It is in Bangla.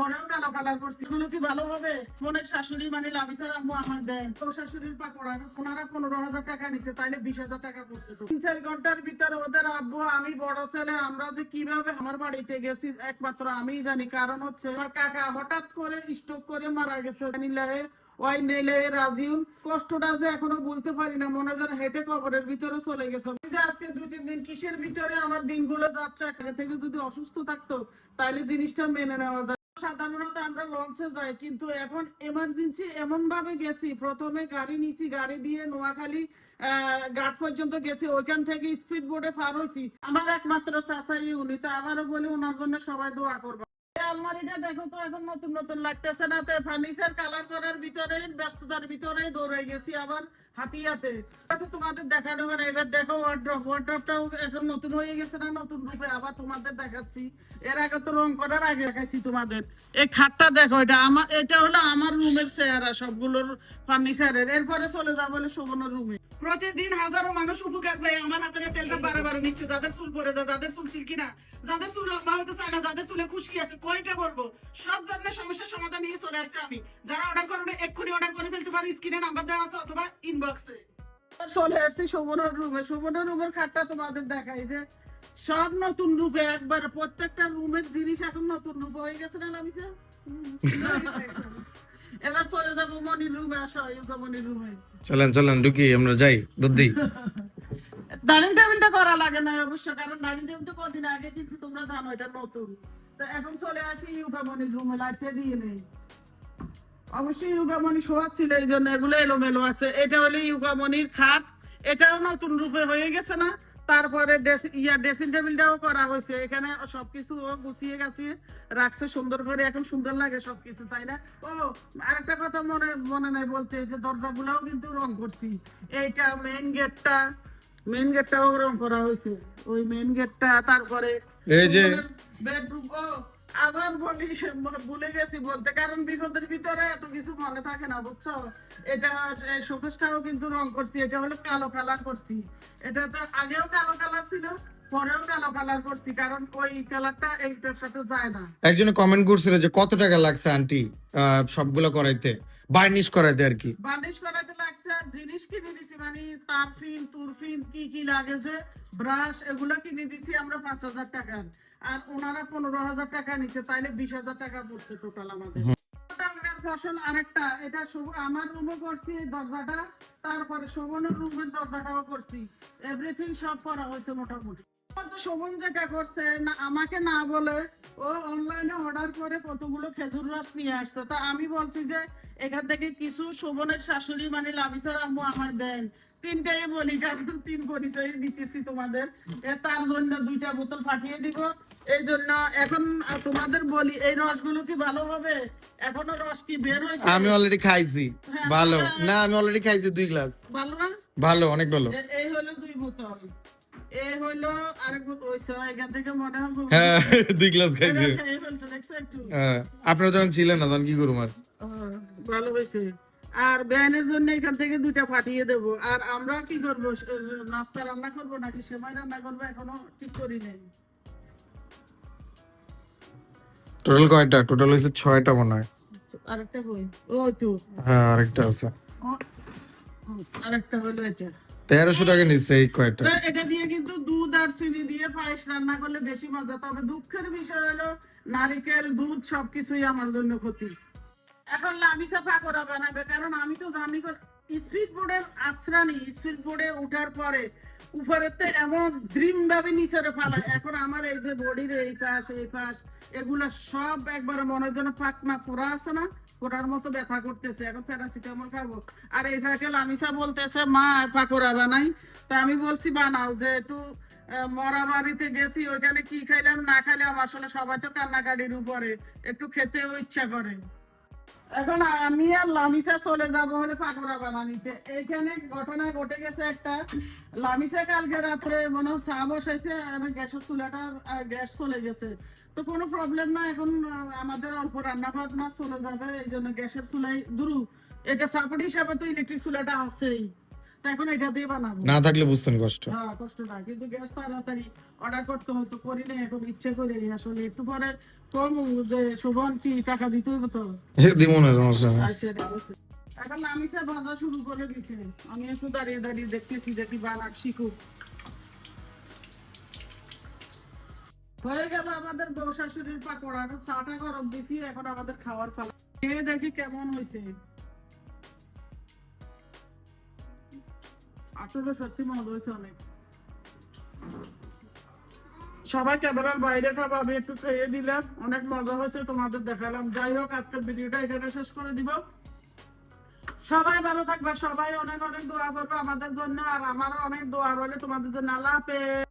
পরেও কালো কালার করছি এগুলো কি ভালো হবে? শাশুড়ি মানে লাভিসার আম্মু আমার দেন। তো শাশুড়ির ওনারা পনেরো হাজার টাকা নিচ্ছে তাইলে বিশ হাজার টাকা করছে। তিন চার ঘণ্টার ভিতরে ওদের আব্বু, আমি বড় ছেলে, আমরা যে কীভাবে আমার বাড়িতে গেছি, একমাত্র আমিই জানি। কারণ হচ্ছে আমার কাকা হঠাৎ করে স্ট্রোক করে মারা গেছে। ওই নেলে কষ্টটা যে এখনও বলতে পারি না, মনে যেন হেঁটে কবরের ভিতরে চলে গেছে। যে আজকে দুই, তিন দিন কিসের ভিতরে আমার দিনগুলো যাচ্ছে? আগে থেকে যদি অসুস্থ থাকতো তাহলে জিনিসটা মেনে নেওয়া যায়। সাধারণত আমরা লঞ্চে যাই, কিন্তু এখন এমার্জেন্সি এমন ভাবে গেছি, প্রথমে গাড়ি নিছি, গাড়ি দিয়ে নোয়াখালী ঘাট পর্যন্ত গেছি, ওইখান থেকে স্পিড বোর্ডে পার হয়েছি আমার একমাত্র চাচাই, উনি, তো আবারও বলি ওনার জন্য সবাই দোয়া করব। আলমারিটা দেখো তো, এখন নতুন নতুন লাগতেছে না, তো ফার্নিচার কালার করার ভিতরে ব্যস্ততার ভিতরে দৌড়ে গেছি আবার। হাতিয়াতে। তো তোমাদের দেখানো হবে না। এবার দেখো ওয়ার্ড্রপ ওয়ার্ড্রপটাও এখন নতুন হয়ে গেছে না? নতুন রূপে আবার তোমাদের দেখাচ্ছি। এর আগে তো রং করার আগে তোমাদের। এই খাটটা দেখো, এটা আমার এটা হলো আমার রুমের চেহারা, সবগুলোর ফার্নিচারের। এরপরে চলে যাব শোভনের রুমে। প্রতিদিন হাজারো মানুষ উপকার পায়। আমার হাতের তেলটা বারে নিচ্ছে। যাদের চুল পরে যায়, যাদের চুল সিল্কি না, যাদের চুল লম্বা হতে চায় না, যাদের চুলে খুশকি আছে, কয়টা বলব? সব ধরনের সমস্যার সমাধান নিয়ে চলে আসছে আমি। যারা অর্ডার করবে এক্ষুনি অর্ডার করে ফেলতে পারি। স্ক্রিনে নাম্বার দেওয়া আছে অথবা ইনবক্সে চলে আসছি শোভনের রুমে। শোভনের রুমের খাটটা তোমাদের দেখাই যে সব নতুন রূপে একবার প্রত্যেকটা রুমের জিনিস এখন নতুন রূপে হয়ে গেছে না লামিসা? এবার চলে যাব মনির রুমে আসা ইউকা মনির রুমে। চলেন চলেন ঢুকি আমরা যাই দুধ ডাইনিং টেবিলটা করা লাগে না অবশ্য কারণ ডাইনিং টেবিল তো কদিন আগে কিনছি তোমরা জানো এটা নতুন। তো এখন চলে আসি ইউকামনির রুমে লাইটটা দিয়ে নেই অবশ্যই ইউকামনি শোয়াচ্ছিল এই জন্য এগুলো এলোমেলো আছে। এটা হলো ইউকামনির খাট। এটাও নতুন রূপে হয়ে গেছে না? তারপরে ইয়া ড্রেসিং টেবিলটাও করা হয়েছে। এখানে সবকিছু ও গুছিয়ে গাছিয়ে রাখছে সুন্দর করে। এখন সুন্দর লাগে সবকিছু তাই না? ও আরেকটা কথা মনে মনে নাই বলতে যে দরজাগুলোও কিন্তু রং করছি। এইটা মেইন গেটটা মেইন গেটটাও রং করা হয়েছে। ওই মেইন গেটটা তারপরে এই যে- বেডরুম ও আবার বলি ভুলে গেছি বলতে, কারণ বিপদের ভিতরে এত কিছু মনে থাকে না, বুঝছ? এটা শোকেসটাও কিন্তু রং করছি, এটা হলো কালো কালার করছি। এটা তো আগেও কালো কালার ছিল পরেও কালো কালার করছি কারণ ওই কালারটা এইটার সাথে যায় না। একজনে কমেন্ট করছিল যে কত টাকা লাগছে আন্টি সবগুলো করাইতে বার্নিশ করাইতে আর কি। বান্ডিশ করাতে লাগছে জিনিস কিনে দিছি মানে তারফিন তুরফিন কি কি লাগে যে ব্রাশ এগুলো কিনে দিছি আমরা পাঁচ হাজার টাকার। আর ওনারা পনেরো হাজার টাকা নিচ্ছে তাইলে বিশ হাজার টাকা পড়ছে টোটাল আমাদের। ফসল আরেকটা এটা আমার রুমে করছি দরজাটা তারপরে শোভনের রুমের দরজাটাও করছি। এভরিথিং সব করা হয়েছে মোটামুটি। শোভন যেটা করছে না আমাকে না বলে ও অনলাইনে অর্ডার করে কতগুলো খেজুর রস নিয়ে আসছে। তা আমি বলছি যে এখান থেকে কিছু শোভনের শাশুড়ি মানে লাভিসার আম্মু আমার দেন তিনটাই বলি কারণ তিন পরিচয় দিতেছি তোমাদের। তার জন্য দুইটা বোতল পাঠিয়ে দিব। এই জন্য এখন তোমাদের বলি এই রসগুলো কি ভালো হবে? এখনও রস কি বের হয়েছে? আমি অলরেডি খাইছি। ভালো। না আমি অলরেডি খাইছি দুই গ্লাস ভালো না? ভালো অনেক ভালো। এই হলো দুই বোতল। আপনারা যখন ছিলেন না তখন কি করুম আর? ভালো হয়েছে। আর বেআইনের জন্য এখান থেকে দুইটা পাঠিয়ে দেব। আর আমরা কি করব নাস্তা রান্না করব নাকি সেমাই রান্না করব এখনও ঠিক করি নাই? টোটাল কয়টা? টোটাল হয়েছে ছয়টা মনে হয়। আরেকটা কই? ও তো। হ্যাঁ আরেকটা আছে। আরেকটা হলো এটা। তেরোশো টাকা নিচ্ছে এই কয়টা এটা দিয়ে কিন্তু দুধ আর চিনি দিয়ে পায়েস রান্না করলে বেশি মজা, তবে দুঃখের বিষয় হলো নারিকেল, দুধ সবকিছুই আমার জন্য ক্ষতি। এখন লামিসা পাকোড়া বানাবে, কারণ আমি তো জানি স্পিড বোর্ডের আশ্রা নেই স্পিড বোর্ডে উঠার পরে উপরেতে এমন দ্রিম ভাবে নিচেরে ফালা এখন আমার এই যে বডির এই পাশ এই পাশ, এগুলা সব একবারে মনের জন্য পাকনা ফোড়া আছে না? ফোড়ার মতো ব্যথা করতেছে, এখন প্যারাসিটামল খাব। আর এই ভাইকে লামিসা বলতেছে, মা পাকোড়া বানাই। তা আমি বলছি, বানাও যে একটু মরা বাড়িতে গেছি, ওইখানে কি খাইলাম না খাইলাম, আসলে সবাই তো কান্নাকাটির উপরে, একটু খেতেও ইচ্ছা করে। এখন আমি আর লামিসা চলে যাব হলে পাকোড়া বানানিতে। এইখানে ঘটনা ঘটে গেছে একটা। লামিসা কালকে রাত্রে মনে চা বসাইছে আর গ্যাসের চুলাটা গ্যাস চলে গেছে। তো কোনো প্রবলেম না, এখন আমাদের অল্প রান্না বান্না চলে যাবে এই জন্য গ্যাসের চুলাই দুরু। এটা সাপোর্ট হিসাবে তো ইলেকট্রিক চুলাটা আছেই। এখন এটা দিয়ে বানাবো। না থাকলে বুঝতেন কষ্ট। হ্যাঁ কষ্ট না কিন্তু গ্যাস তাড়াতাড়ি অর্ডার করতে হতো করি না এখন ইচ্ছে করে। আসলে একটু পরে কম যে শোভন কি টাকা দিতে হবে তো? দিব না সমস্যা আচ্ছা। এখন লামিসা ভাজা শুরু করে দিছে। আমি একটু দাঁড়িয়ে দাঁড়িয়ে দেখতেছি দেখি বানাক শিখুক। হয়ে গেল আমাদের বউ শাশুড়ির পাকোড়া। এখন চাটা গরম দিছি এখন আমাদের খাওয়ার পালা। খেয়ে দেখি কেমন হয়েছে আসলে সত্যি মজা হয়েছে অনেক। সবাই ক্যামেরার বাইরে সব, আমি একটু খেয়ে দিলাম অনেক মজা হয়েছে, তোমাদের দেখালাম। যাই হোক, আজকের ভিডিওটা এখানে শেষ করে দিব। সবাই ভালো থাকবে, সবাই অনেক অনেক দোয়া করবে আমাদের জন্য, আর আমারও অনেক দোয়া রইলে তোমাদের জন্য। আল্লাহ হাফেজ।